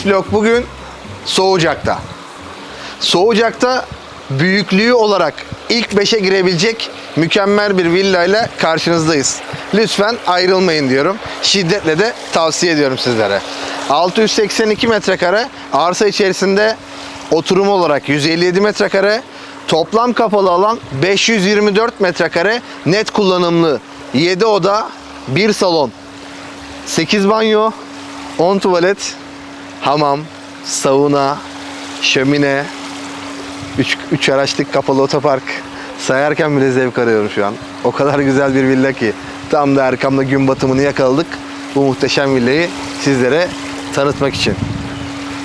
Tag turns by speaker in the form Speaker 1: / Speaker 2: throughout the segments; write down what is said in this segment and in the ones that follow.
Speaker 1: Next Block bugün Soğucak'ta. Soğucak'ta büyüklüğü olarak ilk 5'e girebilecek mükemmel bir villa ile karşınızdayız. Lütfen ayrılmayın diyorum. Şiddetle de tavsiye ediyorum sizlere. 682 metrekare arsa içerisinde oturum olarak 157 metrekare toplam kapalı alan 524 metrekare net kullanımlı 7 oda 1 salon 8 banyo 10 tuvalet hamam, sauna, şömine, 3 üç araçlık kapalı otopark. Sayarken bile zevk arıyorum şu an. O kadar güzel bir villa ki. Tam da Erkam'la gün batımını yakaladık. Bu muhteşem villayı sizlere tanıtmak için.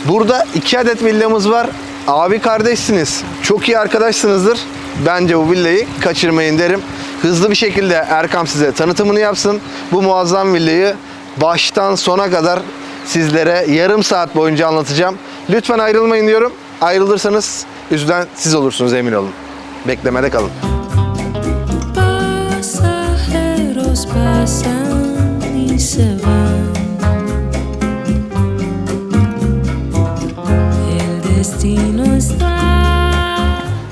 Speaker 1: Burada iki adet villamız var. Abi kardeşsiniz. Çok iyi arkadaşsınızdır. Bence bu villayı kaçırmayın derim. Hızlı bir şekilde Erkam size tanıtımını yapsın. Bu muazzam villayı baştan sona kadar sizlere yarım saat boyunca anlatacağım. Lütfen ayrılmayın diyorum. Ayrılırsanız üzülen siz olursunuz emin olun. Beklemede kalın.
Speaker 2: Pasajeros pasan y se van. El destino está.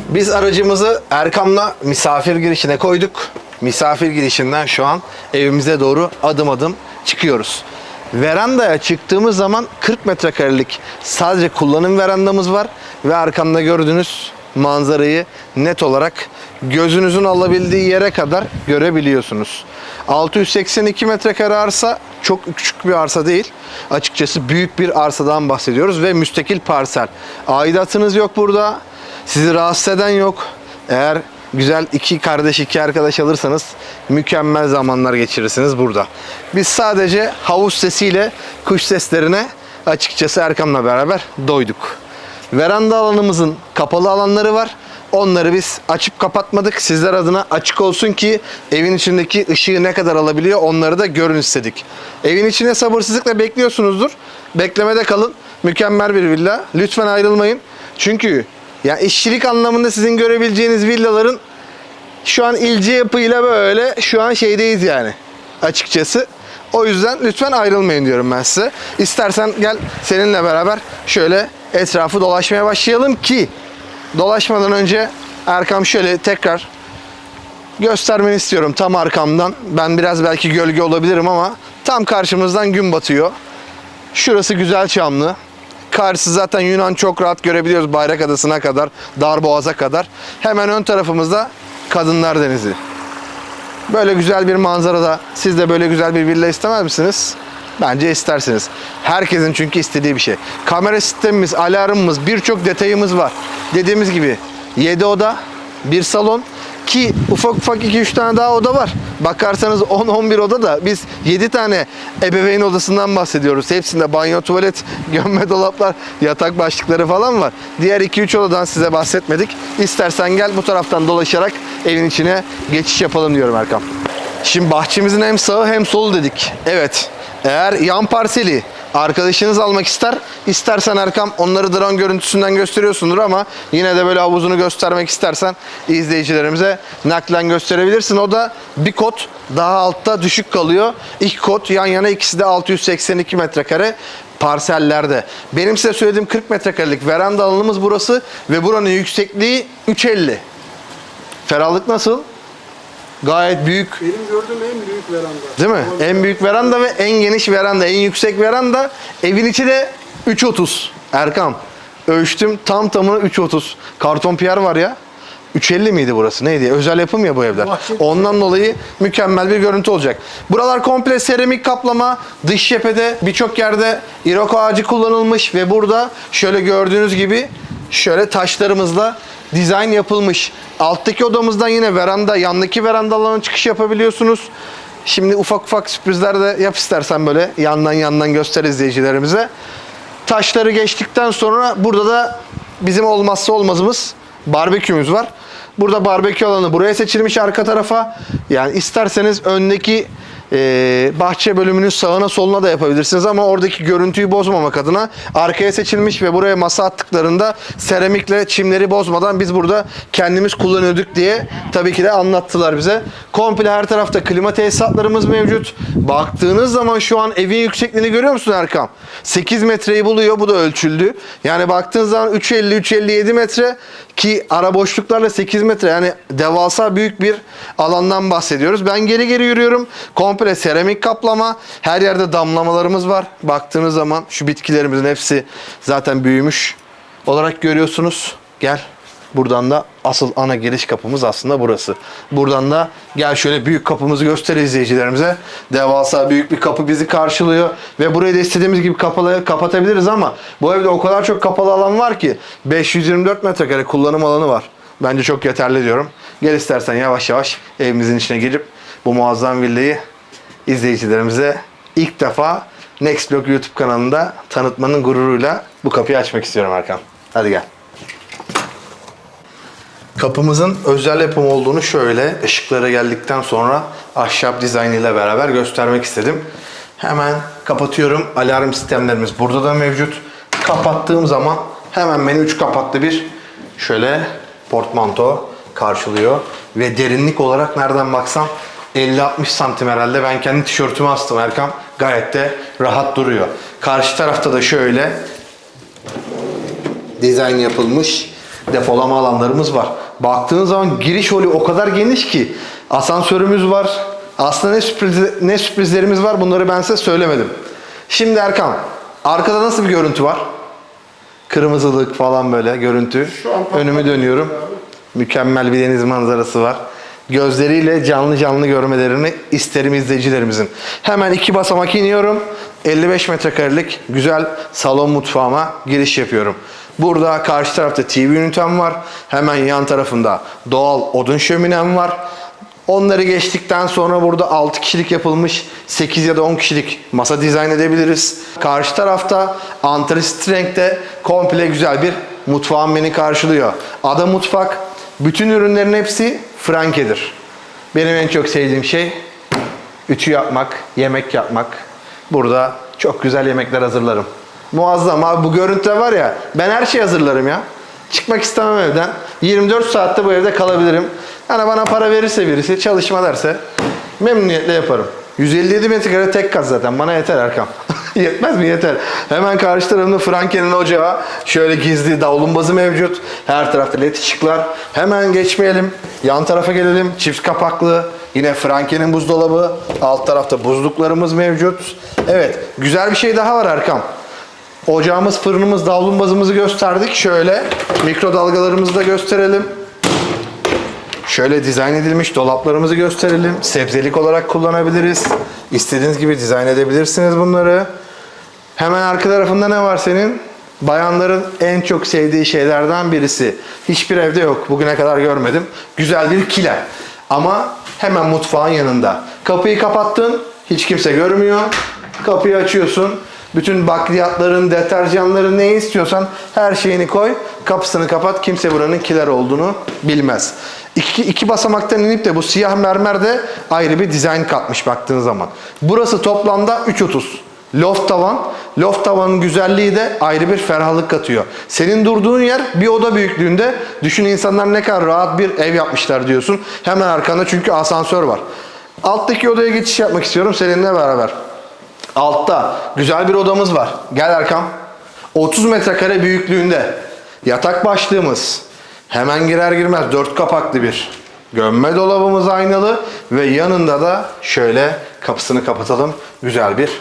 Speaker 1: Biz aracımızı Erkam'la misafir girişine koyduk. Misafir girişinden şu an evimize doğru adım adım çıkıyoruz. Verandaya çıktığımız zaman 40 metrekarelik sadece kullanım verandamız var ve arkamda gördüğünüz manzarayı net olarak gözünüzün alabildiği yere kadar görebiliyorsunuz. 682 metrekare arsa çok küçük bir arsa değil. Açıkçası büyük bir arsadan bahsediyoruz ve müstakil parsel. Aidatınız yok burada. Sizi rahatsız eden yok. Eğer güzel iki kardeş, iki arkadaş alırsanız mükemmel zamanlar geçirirsiniz burada. Biz sadece havuz sesiyle kuş seslerine açıkçası Erkam'la beraber doyduk. Veranda alanımızın kapalı alanları var. Onları biz açıp kapatmadık. Sizler adına açık olsun ki evin içindeki ışığı ne kadar alabiliyor onları da görün istedik. Evin içine sabırsızlıkla bekliyorsunuzdur. Beklemede kalın. Mükemmel bir villa. Lütfen ayrılmayın. Çünkü ya işçilik anlamında sizin görebileceğiniz villaların şu an ilçe yapıyla böyle şu an şeydeyiz yani açıkçası. O yüzden lütfen ayrılmayın diyorum ben size. İstersen gel seninle beraber şöyle etrafı dolaşmaya başlayalım ki dolaşmadan önce Erkam şöyle tekrar göstermeni istiyorum tam arkamdan. Ben biraz belki gölge olabilirim ama tam karşımızdan gün batıyor. Şurası güzel çamlı. Karşısı zaten Yunan çok rahat görebiliyoruz Bayrak Adası'na kadar, Darboğaz'a kadar. Hemen ön tarafımızda Kadınlar Denizi. Böyle güzel bir manzarada siz de böyle güzel bir villa istemez misiniz? Bence istersiniz. Herkesin çünkü istediği bir şey. Kamera sistemimiz, alarmımız, birçok detayımız var. Dediğimiz gibi 7 oda, bir salon ki ufak ufak 2-3 tane daha oda var. Bakarsanız 10-11 oda da biz 7 tane ebeveyn odasından bahsediyoruz. Hepsinde banyo, tuvalet, gömme dolaplar, yatak başlıkları falan var. Diğer 2-3 odadan size bahsetmedik. İstersen gel bu taraftan dolaşarak evin içine geçiş yapalım diyorum Erkam. Şimdi bahçemizin hem sağı hem solu dedik. Evet. Eğer yan parseli arkadaşınız almak ister, istersen Erkam onları drone görüntüsünden gösteriyorsundur ama yine de böyle havuzunu göstermek istersen izleyicilerimize naklen gösterebilirsin. O da bir kod daha altta düşük kalıyor. İki kod yan yana ikisi de 682 metrekare parsellerde. Benim size söylediğim 40 metrekarelik veranda alanımız burası ve buranın yüksekliği 350. Ferahlık nasıl? Gayet büyük
Speaker 3: Benim gördüğüm en büyük veranda.
Speaker 1: Değil mi? En büyük veranda ve en geniş veranda, en yüksek veranda. Evin içi de 3.30. Erkam. Ölçtüm tam tamına 3.30. Karton piyer var ya. 350 miydi burası? Neydi? Özel yapım ya bu evler.
Speaker 3: Bahçe-
Speaker 1: Ondan dolayı mükemmel bir görüntü olacak. Buralar komple seramik kaplama. Dış cephede birçok yerde iroko ağacı kullanılmış ve burada şöyle gördüğünüz gibi şöyle taşlarımızla dizayn yapılmış. Alttaki odamızdan yine veranda, yandaki veranda alanına çıkış yapabiliyorsunuz. Şimdi ufak ufak sürprizler de yap istersen böyle yandan yandan göster izleyicilerimize. Taşları geçtikten sonra burada da bizim olmazsa olmazımız barbekümüz var. Burada barbekü alanı buraya seçilmiş arka tarafa. Yani isterseniz öndeki Ee, bahçe bölümünün sağına soluna da yapabilirsiniz ama oradaki görüntüyü bozmamak adına arkaya seçilmiş ve buraya masa attıklarında seramikle çimleri bozmadan biz burada kendimiz kullanıyorduk diye tabii ki de anlattılar bize. Komple her tarafta klima tesisatlarımız mevcut. Baktığınız zaman şu an evin yüksekliğini görüyor musun Erkam? 8 metreyi buluyor. Bu da ölçüldü. Yani baktığın zaman 3.50-3.57 metre ki ara boşluklarla 8 metre yani devasa büyük bir alandan bahsediyoruz. Ben geri geri yürüyorum. Komple seramik kaplama. Her yerde damlamalarımız var. Baktığınız zaman şu bitkilerimizin hepsi zaten büyümüş olarak görüyorsunuz. Gel. Buradan da asıl ana giriş kapımız aslında burası. Buradan da gel şöyle büyük kapımızı göster izleyicilerimize. Devasa büyük bir kapı bizi karşılıyor. Ve burayı da istediğimiz gibi kapalı, kapatabiliriz ama bu evde o kadar çok kapalı alan var ki 524 metrekare kullanım alanı var. Bence çok yeterli diyorum. Gel istersen yavaş yavaş evimizin içine girip bu muazzam villayı izleyicilerimize ilk defa Next Block YouTube kanalında tanıtmanın gururuyla bu kapıyı açmak istiyorum Erkan. Hadi gel. Kapımızın özel yapım olduğunu şöyle ışıklara geldikten sonra ahşap dizayn ile beraber göstermek istedim. Hemen kapatıyorum. Alarm sistemlerimiz burada da mevcut. Kapattığım zaman hemen beni 3 kapatlı bir şöyle portmanto karşılıyor. Ve derinlik olarak nereden baksam 50-60 santim herhalde. Ben kendi tişörtümü astım Erkam. Gayet de rahat duruyor. Karşı tarafta da şöyle dizayn yapılmış depolama alanlarımız var. Baktığın zaman giriş holü o kadar geniş ki asansörümüz var. Aslında ne sürpriz ne sürprizlerimiz var bunları ben size söylemedim. Şimdi Erkan, arkada nasıl bir görüntü var? Kırmızılık falan böyle görüntü. Önümü dönüyorum. Mükemmel bir deniz manzarası var. Gözleriyle canlı canlı görmelerini isterim izleyicilerimizin. Hemen iki basamak iniyorum. 55 metrekarelik güzel salon mutfağıma giriş yapıyorum. Burada karşı tarafta TV ünitem var. Hemen yan tarafında doğal odun şöminem var. Onları geçtikten sonra burada 6 kişilik yapılmış 8 ya da 10 kişilik masa dizayn edebiliriz. Karşı tarafta antrasit renkte komple güzel bir mutfağım beni karşılıyor. Ada mutfak. Bütün ürünlerin hepsi frankedir. Benim en çok sevdiğim şey ütü yapmak, yemek yapmak. Burada çok güzel yemekler hazırlarım. Muazzam abi bu görüntü var ya ben her şeyi hazırlarım ya. Çıkmak istemem evden. 24 saatte bu evde kalabilirim. Yani bana para verirse birisi çalışma derse memnuniyetle yaparım. 157 metrekare tek kat zaten bana yeter Erkam. Yetmez mi? Yeter. Hemen karşı tarafında Franken'in ocağı. Şöyle gizli davlumbazı mevcut. Her tarafta led ışıklar. Hemen geçmeyelim. Yan tarafa gelelim. Çift kapaklı. Yine Franken'in buzdolabı. Alt tarafta buzluklarımız mevcut. Evet. Güzel bir şey daha var Erkam. Ocağımız, fırınımız, davlumbazımızı gösterdik. Şöyle mikrodalgalarımızı da gösterelim. Şöyle dizayn edilmiş dolaplarımızı gösterelim. Sebzelik olarak kullanabiliriz. İstediğiniz gibi dizayn edebilirsiniz bunları. Hemen arka tarafında ne var senin? Bayanların en çok sevdiği şeylerden birisi. Hiçbir evde yok. Bugüne kadar görmedim. Güzel bir kiler. Ama hemen mutfağın yanında. Kapıyı kapattın. Hiç kimse görmüyor. Kapıyı açıyorsun. Bütün bakliyatların, deterjanların ne istiyorsan her şeyini koy. Kapısını kapat. Kimse buranın kiler olduğunu bilmez. İki, iki basamaktan inip de bu siyah mermer de ayrı bir dizayn katmış baktığın zaman. Burası toplamda 3.30. Loft tavan. Loft tavanın güzelliği de ayrı bir ferahlık katıyor. Senin durduğun yer bir oda büyüklüğünde. Düşün insanlar ne kadar rahat bir ev yapmışlar diyorsun. Hemen arkanda çünkü asansör var. Alttaki odaya geçiş yapmak istiyorum seninle beraber. Altta güzel bir odamız var. Gel Erkam. 30 metrekare büyüklüğünde. Yatak başlığımız. Hemen girer girmez dört kapaklı bir gömme dolabımız aynalı ve yanında da şöyle kapısını kapatalım. Güzel bir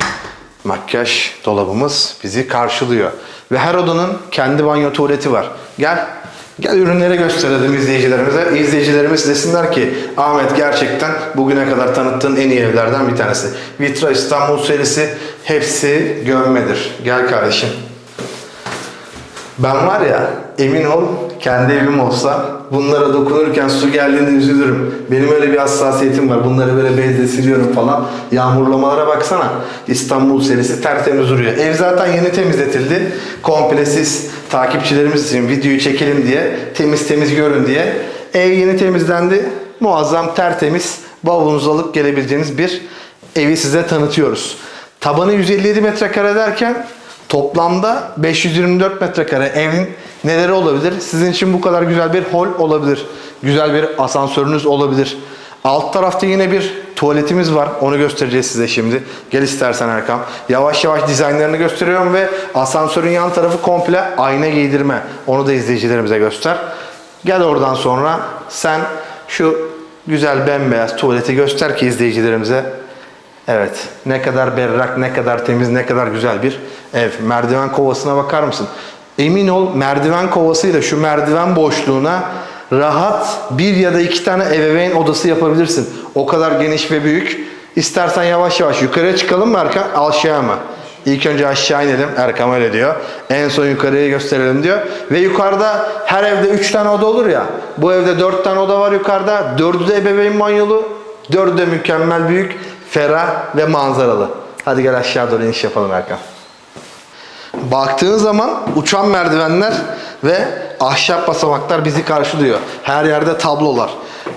Speaker 1: makyaj dolabımız bizi karşılıyor. Ve her odanın kendi banyo tuvaleti var. Gel Gel ürünleri gösterelim izleyicilerimize. İzleyicilerimiz desinler ki Ahmet gerçekten bugüne kadar tanıttığın en iyi evlerden bir tanesi. Vitra İstanbul serisi hepsi gömmedir. Gel kardeşim. Ben var ya emin ol kendi evim olsa bunlara dokunurken su geldiğinde üzülürüm. Benim öyle bir hassasiyetim var. Bunları böyle bezle siliyorum falan. Yağmurlamalara baksana. İstanbul serisi tertemiz duruyor. Ev zaten yeni temizletildi. Komple siz takipçilerimiz için videoyu çekelim diye temiz temiz görün diye. Ev yeni temizlendi. Muazzam tertemiz bavulunuzu alıp gelebileceğiniz bir evi size tanıtıyoruz. Tabanı 157 metrekare derken toplamda 524 metrekare evin neleri olabilir? Sizin için bu kadar güzel bir hol olabilir. Güzel bir asansörünüz olabilir. Alt tarafta yine bir tuvaletimiz var. Onu göstereceğiz size şimdi. Gel istersen Erkam. Yavaş yavaş dizaynlarını gösteriyorum ve asansörün yan tarafı komple ayna giydirme. Onu da izleyicilerimize göster. Gel oradan sonra sen şu güzel bembeyaz tuvaleti göster ki izleyicilerimize. Evet. Ne kadar berrak, ne kadar temiz, ne kadar güzel bir ev. Merdiven kovasına bakar mısın? Emin ol merdiven kovasıyla şu merdiven boşluğuna rahat bir ya da iki tane ebeveyn odası yapabilirsin. O kadar geniş ve büyük. İstersen yavaş yavaş yukarıya çıkalım mı Erkan? Aşağı mı? İlk önce aşağı inelim. Erkam öyle diyor. En son yukarıya gösterelim diyor. Ve yukarıda her evde 3 tane oda olur ya. Bu evde 4 tane oda var yukarıda. 4'ü de ebeveyn banyolu. 4'ü de mükemmel büyük, ferah ve manzaralı. Hadi gel aşağı doğru iniş yapalım Erkan. Baktığın zaman uçan merdivenler ve ahşap basamaklar bizi karşılıyor. Her yerde tablolar.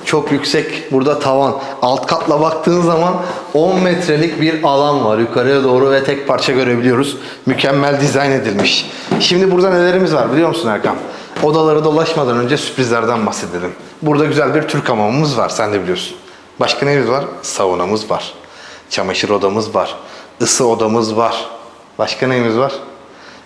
Speaker 1: Çok yüksek burada tavan. Alt katla baktığın zaman 10 metrelik bir alan var yukarıya doğru ve tek parça görebiliyoruz. Mükemmel dizayn edilmiş. Şimdi burada nelerimiz var biliyor musun Erkan? Odaları dolaşmadan önce sürprizlerden bahsedelim. Burada güzel bir Türk hamamımız var sen de biliyorsun. Başka neyimiz var? Saunamız var. Çamaşır odamız var. Isı odamız var. Başka neyimiz var?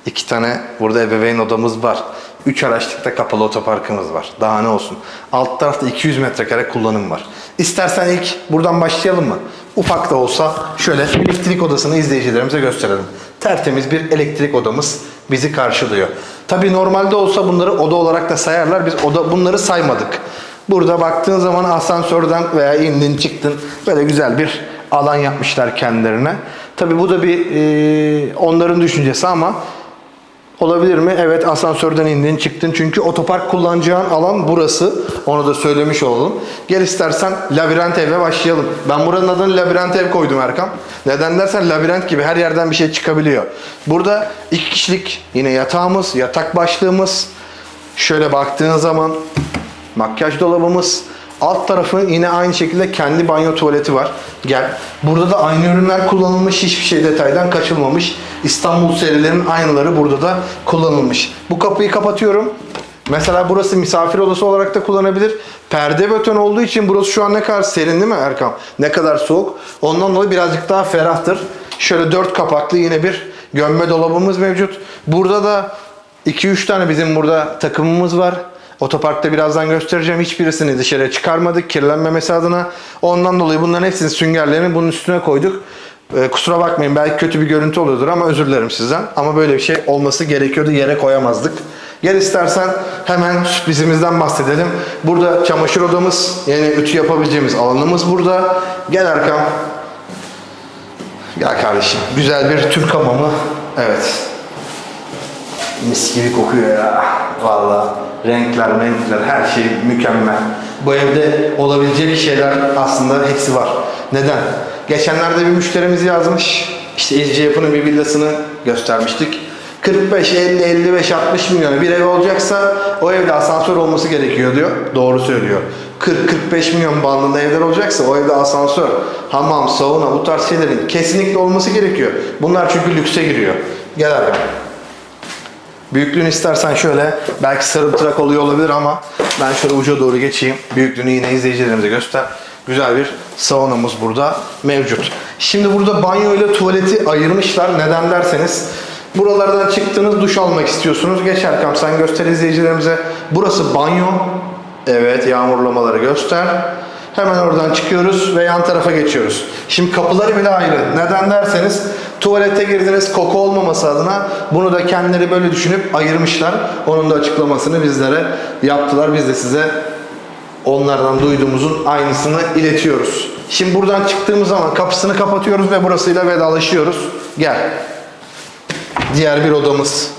Speaker 1: İki tane burada ebeveyn odamız var. Üç araçlıkta kapalı otoparkımız var. Daha ne olsun. Alt tarafta 200 metrekare kullanım var. İstersen ilk buradan başlayalım mı? Ufak da olsa şöyle elektrik odasını izleyicilerimize gösterelim. Tertemiz bir elektrik odamız bizi karşılıyor. Tabii normalde olsa bunları oda olarak da sayarlar. Biz oda bunları saymadık. Burada baktığın zaman asansörden veya indin çıktın böyle güzel bir alan yapmışlar kendilerine. Tabii bu da bir e, onların düşüncesi ama Olabilir mi? Evet asansörden indin çıktın çünkü otopark kullanacağın alan burası. Onu da söylemiş olalım. Gel istersen labirent eve başlayalım. Ben buranın adını labirent ev koydum Erkam. Neden dersen labirent gibi her yerden bir şey çıkabiliyor. Burada iki kişilik yine yatağımız, yatak başlığımız. Şöyle baktığın zaman makyaj dolabımız. Alt tarafı yine aynı şekilde kendi banyo tuvaleti var. Gel. Burada da aynı ürünler kullanılmış. Hiçbir şey detaydan kaçılmamış. İstanbul serilerinin aynıları burada da kullanılmış. Bu kapıyı kapatıyorum. Mesela burası misafir odası olarak da kullanabilir. Perde beton olduğu için burası şu an ne kadar serin değil mi Erkam? Ne kadar soğuk. Ondan dolayı birazcık daha ferahtır. Şöyle dört kapaklı yine bir gömme dolabımız mevcut. Burada da 2-3 tane bizim burada takımımız var. Otoparkta birazdan göstereceğim. Hiçbirisini dışarıya çıkarmadık kirlenmemesi adına. Ondan dolayı bunların hepsini süngerlerini bunun üstüne koyduk. Ee, kusura bakmayın belki kötü bir görüntü oluyordur ama özür dilerim sizden. Ama böyle bir şey olması gerekiyordu. Yere koyamazdık. Gel istersen hemen sürprizimizden bahsedelim. Burada çamaşır odamız, yani ütü yapabileceğimiz alanımız burada. Gel Erkam. Gel kardeşim. Güzel bir Türk hamamı. Evet. Mis gibi kokuyor ya. Valla. Renkler, renkler, her şey mükemmel. Bu evde olabilecek şeyler aslında hepsi var. Neden? Geçenlerde bir müşterimiz yazmış. İşte İzci Yapı'nın bir villasını göstermiştik. 45, 50, 55, 60 milyona bir ev olacaksa o evde asansör olması gerekiyor diyor. Doğru söylüyor. 40-45 milyon bandında evler olacaksa o evde asansör, hamam, sauna bu tarz şeylerin kesinlikle olması gerekiyor. Bunlar çünkü lükse giriyor. Gel abi. Büyüklüğünü istersen şöyle belki sarımtırak oluyor olabilir ama ben şöyle uca doğru geçeyim. Büyüklüğünü yine izleyicilerimize göster. Güzel bir saunamız burada mevcut. Şimdi burada banyo ile tuvaleti ayırmışlar. Neden derseniz buralardan çıktınız duş almak istiyorsunuz. Geç Erkam sen göster izleyicilerimize. Burası banyo. Evet yağmurlamaları göster. Hemen oradan çıkıyoruz ve yan tarafa geçiyoruz. Şimdi kapıları bile ayrı. Neden derseniz tuvalete girdiniz koku olmaması adına bunu da kendileri böyle düşünüp ayırmışlar. Onun da açıklamasını bizlere yaptılar. Biz de size onlardan duyduğumuzun aynısını iletiyoruz. Şimdi buradan çıktığımız zaman kapısını kapatıyoruz ve burasıyla vedalaşıyoruz. Gel. Diğer bir odamız.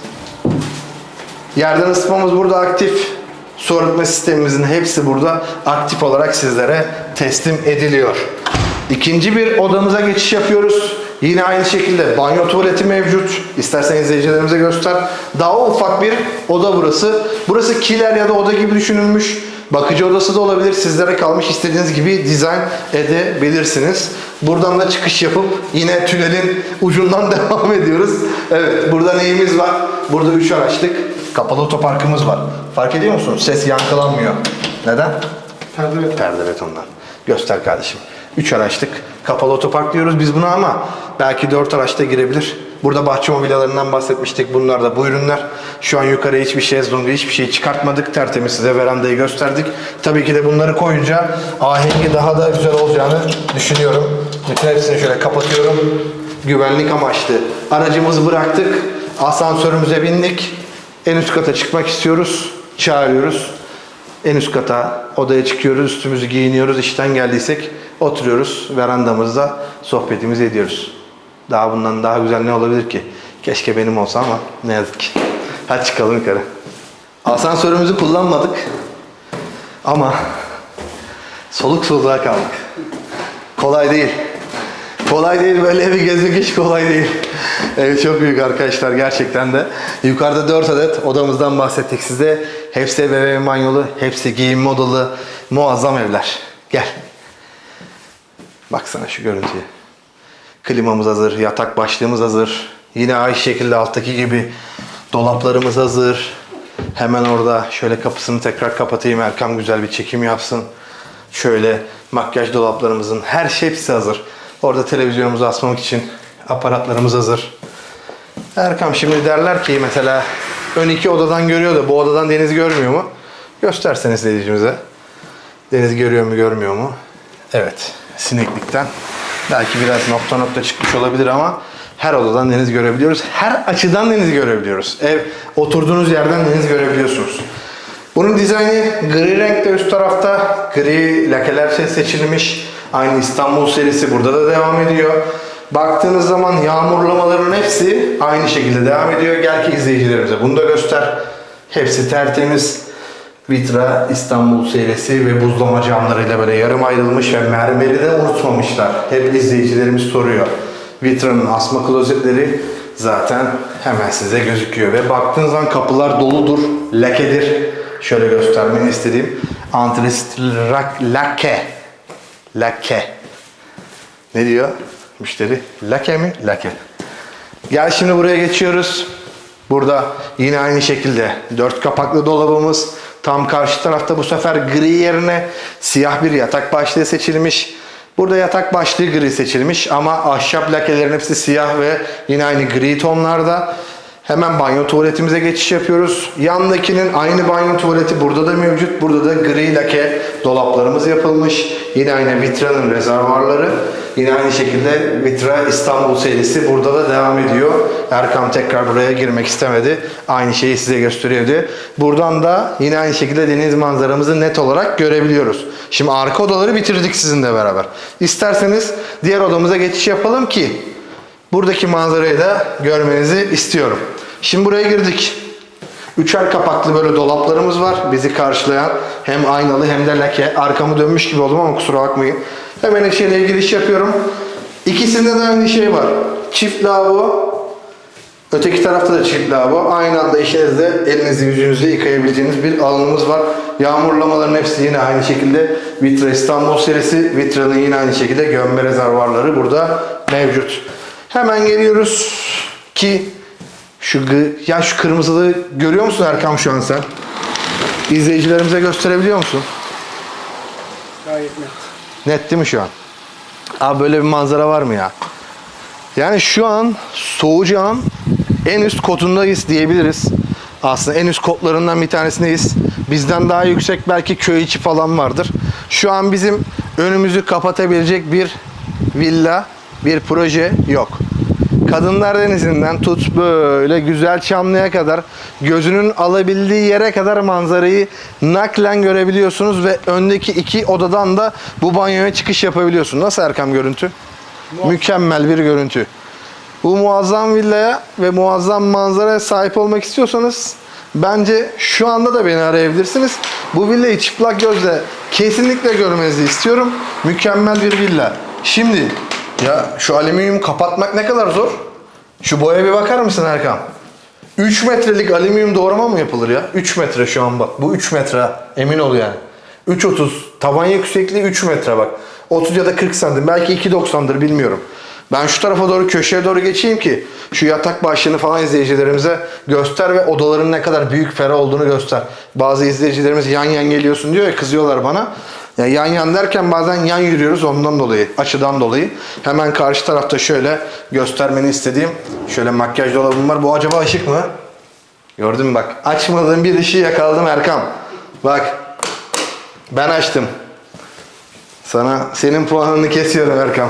Speaker 1: Yerden ısıtmamız burada aktif. Su arıtma sistemimizin hepsi burada aktif olarak sizlere teslim ediliyor. İkinci bir odamıza geçiş yapıyoruz. Yine aynı şekilde banyo tuvaleti mevcut. İstersen izleyicilerimize göster. Daha ufak bir oda burası. Burası kiler ya da oda gibi düşünülmüş. Bakıcı odası da olabilir. Sizlere kalmış istediğiniz gibi dizayn edebilirsiniz. Buradan da çıkış yapıp yine tünelin ucundan devam ediyoruz. Evet burada neyimiz var? Burada 3 araçlık kapalı otoparkımız var. Fark ediyor musun? Ses yankılanmıyor. Neden?
Speaker 3: Perde
Speaker 1: Perde betondan. Göster kardeşim. 3 araçlık kapalı otopark diyoruz biz buna ama belki 4 araçta girebilir. Burada bahçe mobilyalarından bahsetmiştik. Bunlar da bu ürünler. Şu an yukarıya hiçbir şezlongu, hiçbir şey çıkartmadık. Tertemiz size verandayı gösterdik. Tabii ki de bunları koyunca ahengi daha da güzel olacağını düşünüyorum. Bütün hepsini şöyle kapatıyorum. Güvenlik amaçlı. Aracımızı bıraktık. Asansörümüze bindik. En üst kata çıkmak istiyoruz. Çağırıyoruz. En üst kata odaya çıkıyoruz, üstümüzü giyiniyoruz, işten geldiysek oturuyoruz, verandamızda sohbetimizi ediyoruz. Daha bundan daha güzel ne olabilir ki? Keşke benim olsa ama ne yazık ki. Hadi çıkalım yukarı. Asansörümüzü kullanmadık ama soluk soluğa kaldık. Kolay değil. Kolay değil böyle evi gezmek hiç kolay değil. Ev çok büyük arkadaşlar gerçekten de. Yukarıda 4 adet odamızdan bahsettik size. Hepsi ebeveyn banyolu, hepsi giyinme odalı, muazzam evler. Gel. Baksana şu görüntüye. Klimamız hazır, yatak başlığımız hazır. Yine aynı şekilde alttaki gibi dolaplarımız hazır. Hemen orada şöyle kapısını tekrar kapatayım. Erkam güzel bir çekim yapsın. Şöyle makyaj dolaplarımızın her şey hazır. Orada televizyonumuzu asmak için aparatlarımız hazır. Erkam şimdi derler ki mesela ön iki odadan görüyor da bu odadan deniz görmüyor mu? Gösterseniz izleyicimize. Deniz görüyor mu görmüyor mu? Evet. Sineklikten. Belki biraz nokta nokta çıkmış olabilir ama her odadan deniz görebiliyoruz. Her açıdan deniz görebiliyoruz. Ev oturduğunuz yerden deniz görebiliyorsunuz. Bunun dizaynı gri renkte üst tarafta. Gri lakeler seçilmiş. Aynı İstanbul serisi burada da devam ediyor. Baktığınız zaman yağmurlamaların hepsi aynı şekilde devam ediyor. Gel ki izleyicilerimize bunu da göster. Hepsi tertemiz. Vitra İstanbul serisi ve buzlama camlarıyla böyle yarım ayrılmış ve mermeri de unutmamışlar. Hep izleyicilerimiz soruyor. Vitra'nın asma klozetleri zaten hemen size gözüküyor. Ve baktığınız zaman kapılar doludur, lakedir. Şöyle göstermeni istediğim antrasit rak- lake. Lake. Ne diyor müşteri? Lake mi? Lake. Gel şimdi buraya geçiyoruz. Burada yine aynı şekilde dört kapaklı dolabımız. Tam karşı tarafta bu sefer gri yerine siyah bir yatak başlığı seçilmiş. Burada yatak başlığı gri seçilmiş ama ahşap lakelerin hepsi siyah ve yine aynı gri tonlarda. Hemen banyo tuvaletimize geçiş yapıyoruz. Yandakinin aynı banyo tuvaleti burada da mevcut. Burada da gri lake dolaplarımız yapılmış. Yine aynı Vitra'nın rezervuarları. Yine aynı şekilde Vitra İstanbul serisi burada da devam ediyor. Erkam tekrar buraya girmek istemedi. Aynı şeyi size gösteriyordu. Buradan da yine aynı şekilde deniz manzaramızı net olarak görebiliyoruz. Şimdi arka odaları bitirdik sizinle beraber. İsterseniz diğer odamıza geçiş yapalım ki buradaki manzarayı da görmenizi istiyorum. Şimdi buraya girdik. Üçer kapaklı böyle dolaplarımız var bizi karşılayan. Hem aynalı hem de lake. Arkamı dönmüş gibi oldum ama kusura bakmayın. Hemen içeriye giriş yapıyorum. İkisinde de aynı şey var. Çift lavabo. Öteki tarafta da çift lavabo. Aynı anda işinizde elinizi yüzünüzü yıkayabileceğiniz bir alanımız var. Yağmurlamaların hepsi yine aynı şekilde Vitra İstanbul serisi. Vitra'nın yine aynı şekilde gömme rezervuarları burada mevcut. Hemen geliyoruz ki şu gı- ya şu kırmızılığı görüyor musun Erkam şu an sen? İzleyicilerimize gösterebiliyor musun?
Speaker 3: gayet net.
Speaker 1: Net değil mi şu an? Abi böyle bir manzara var mı ya? Yani şu an Soğucağın en üst kotundayız diyebiliriz. Aslında en üst kotlarından bir tanesindeyiz. Bizden daha yüksek belki köy içi falan vardır. Şu an bizim önümüzü kapatabilecek bir villa, bir proje yok. Kadınlar Denizi'nden tut böyle güzel Çamlı'ya kadar gözünün alabildiği yere kadar manzarayı naklen görebiliyorsunuz ve öndeki iki odadan da bu banyoya çıkış yapabiliyorsun. Nasıl Erkam görüntü? Mükemmel bir görüntü. Bu muazzam villaya ve muazzam manzaraya sahip olmak istiyorsanız bence şu anda da beni arayabilirsiniz. Bu villayı çıplak gözle kesinlikle görmenizi istiyorum. Mükemmel bir villa. Şimdi ya şu alüminyum kapatmak ne kadar zor? Şu boya bir bakar mısın Erkan? 3 metrelik alüminyum doğrama mı yapılır ya? 3 metre şu an bak. Bu 3 metre. Emin ol yani. 3.30. Tavan yüksekliği 3 metre bak. 30 ya da 40 santim. Belki 2.90'dır bilmiyorum. Ben şu tarafa doğru köşeye doğru geçeyim ki şu yatak başlığını falan izleyicilerimize göster ve odaların ne kadar büyük ferah olduğunu göster. Bazı izleyicilerimiz yan yan geliyorsun diyor ya kızıyorlar bana. Ya yan yan derken bazen yan yürüyoruz ondan dolayı, açıdan dolayı. Hemen karşı tarafta şöyle göstermeni istediğim şöyle makyaj dolabım var. Bu acaba ışık mı? Gördün mü bak açmadığım bir ışığı yakaladım Erkam. Bak ben açtım. Sana senin puanını kesiyorum Erkam.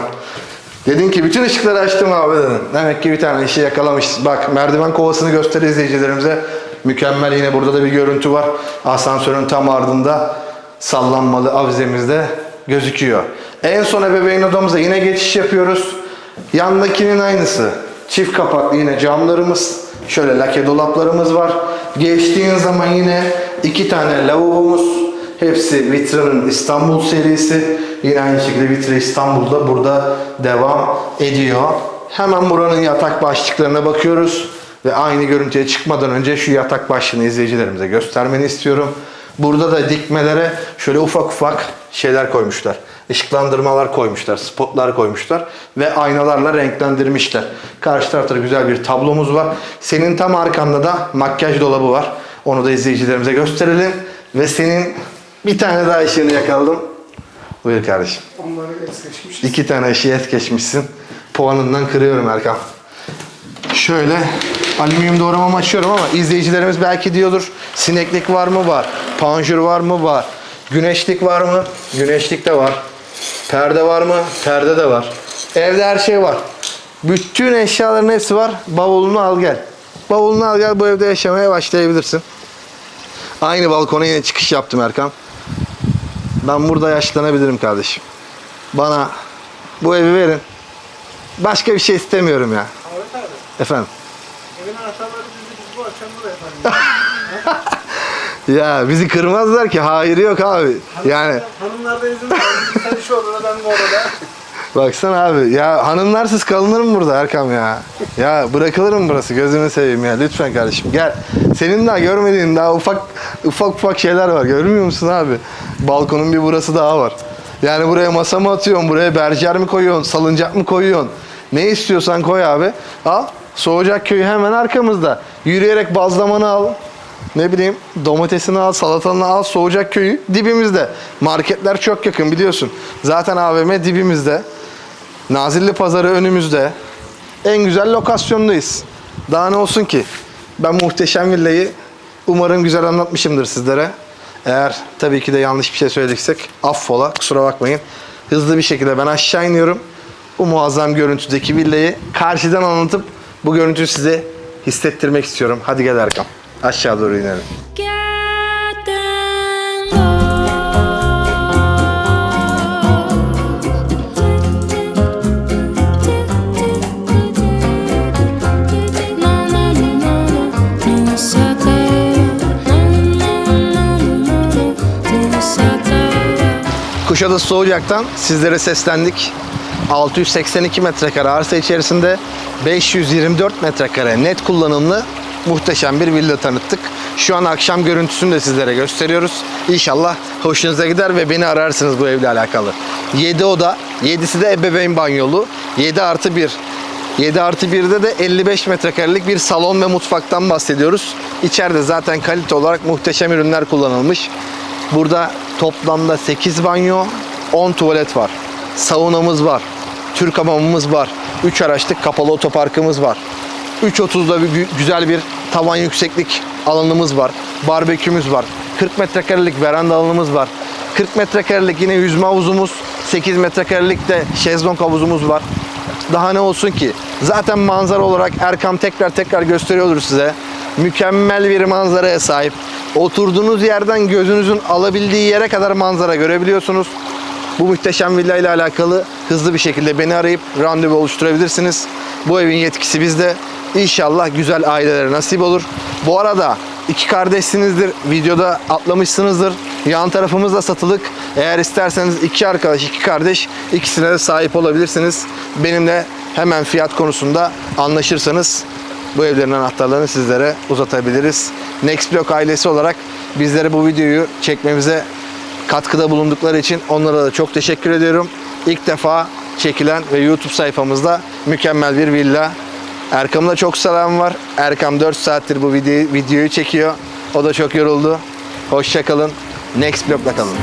Speaker 1: Dedin ki bütün ışıkları açtım abi dedin. Demek ki bir tane işi yakalamışız. Bak merdiven kovasını göster izleyicilerimize. Mükemmel yine burada da bir görüntü var. Asansörün tam ardında sallanmalı avizemizde gözüküyor. En son ebeveyn odamıza yine geçiş yapıyoruz. Yandakinin aynısı. Çift kapaklı yine camlarımız. Şöyle lake dolaplarımız var. Geçtiğin zaman yine iki tane lavabomuz. Hepsi Vitra'nın İstanbul serisi. Yine aynı şekilde Vitra İstanbul'da burada devam ediyor. Hemen buranın yatak başlıklarına bakıyoruz. Ve aynı görüntüye çıkmadan önce şu yatak başlığını izleyicilerimize göstermeni istiyorum. Burada da dikmelere şöyle ufak ufak şeyler koymuşlar. Işıklandırmalar koymuşlar, spotlar koymuşlar ve aynalarla renklendirmişler. Karşı tarafta güzel bir tablomuz var. Senin tam arkanda da makyaj dolabı var. Onu da izleyicilerimize gösterelim. Ve senin bir tane daha ışığını yakaladım. Buyur kardeşim.
Speaker 3: Onları es geçmişiz.
Speaker 1: İki tane ışığı es geçmişsin. Puanından kırıyorum Erkan. Şöyle alüminyum doğramamı açıyorum ama izleyicilerimiz belki diyordur sineklik var mı var, panjur var mı var, güneşlik var mı, güneşlik de var, perde var mı, perde de var. Evde her şey var. Bütün eşyaların hepsi var. Bavulunu al gel. Bavulunu al gel bu evde yaşamaya başlayabilirsin. Aynı balkona yine çıkış yaptım Erkan. Ben burada yaşlanabilirim kardeşim. Bana bu evi verin. Başka bir şey istemiyorum ya.
Speaker 3: Ahmet abi,
Speaker 1: Efendim.
Speaker 3: evin anahtarları bizi biz bu akşam buraya efendim.
Speaker 1: Ya bizi kırmazlar ki. Hayır yok abi. Yani
Speaker 3: Hanımlar da izin verdi. Sen şu odada ben bu odada.
Speaker 1: baksana abi. Ya hanımlarsız kalınır mı burada Erkam ya? Ya bırakılır mı burası? Gözünü seveyim ya. Lütfen kardeşim gel. Senin daha görmediğin daha ufak ufak ufak şeyler var. Görmüyor musun abi? Balkonun bir burası daha var. Yani buraya masa mı atıyorsun? Buraya berjer mi koyuyorsun? Salıncak mı koyuyorsun? Ne istiyorsan koy abi. Al. Soğucak köyü hemen arkamızda. Yürüyerek bazlamanı al. Ne bileyim domatesini al, salatanı al, soğucak köyü dibimizde. Marketler çok yakın biliyorsun. Zaten AVM dibimizde. Nazilli pazarı önümüzde. En güzel lokasyondayız. Daha ne olsun ki? Ben muhteşem villayı umarım güzel anlatmışımdır sizlere. Eğer tabii ki de yanlış bir şey söylediksek affola kusura bakmayın. Hızlı bir şekilde ben aşağı iniyorum. Bu muazzam görüntüdeki villayı karşıdan anlatıp bu görüntüyü size hissettirmek istiyorum. Hadi gel Erkan. Aşağı doğru inelim. Kuşadası Soğucak'tan sizlere seslendik. 682 metrekare arsa içerisinde 524 metrekare net kullanımlı muhteşem bir villa tanıttık. Şu an akşam görüntüsünü de sizlere gösteriyoruz. İnşallah hoşunuza gider ve beni ararsınız bu evle alakalı. 7 oda, 7'si de ebeveyn banyolu. 7 artı 1. 7 artı 1'de de 55 metrekarelik bir salon ve mutfaktan bahsediyoruz. İçeride zaten kalite olarak muhteşem ürünler kullanılmış. Burada toplamda 8 banyo, 10 tuvalet var. Saunamız var. Türk hamamımız var. 3 araçlık kapalı otoparkımız var. 3.30'da bir gü- güzel bir tavan yükseklik alanımız var. Barbekümüz var. 40 metrekarelik veranda alanımız var. 40 metrekarelik yine yüzme havuzumuz. 8 metrekarelik de şezlong havuzumuz var. Daha ne olsun ki? Zaten manzara olarak Erkam tekrar tekrar gösteriyordur size. Mükemmel bir manzaraya sahip. Oturduğunuz yerden gözünüzün alabildiği yere kadar manzara görebiliyorsunuz. Bu muhteşem villa ile alakalı hızlı bir şekilde beni arayıp randevu oluşturabilirsiniz. Bu evin yetkisi bizde. İnşallah güzel ailelere nasip olur. Bu arada iki kardeşsinizdir. Videoda atlamışsınızdır. Yan tarafımız da satılık. Eğer isterseniz iki arkadaş, iki kardeş ikisine de sahip olabilirsiniz. Benimle hemen fiyat konusunda anlaşırsanız bu evlerin anahtarlarını sizlere uzatabiliriz. Nextblock ailesi olarak bizlere bu videoyu çekmemize katkıda bulundukları için onlara da çok teşekkür ediyorum. İlk defa çekilen ve YouTube sayfamızda mükemmel bir villa. Erkam'da çok selam var. Erkam 4 saattir bu videoyu, videoyu çekiyor. O da çok yoruldu. Hoşçakalın. Next vlog'da kalın.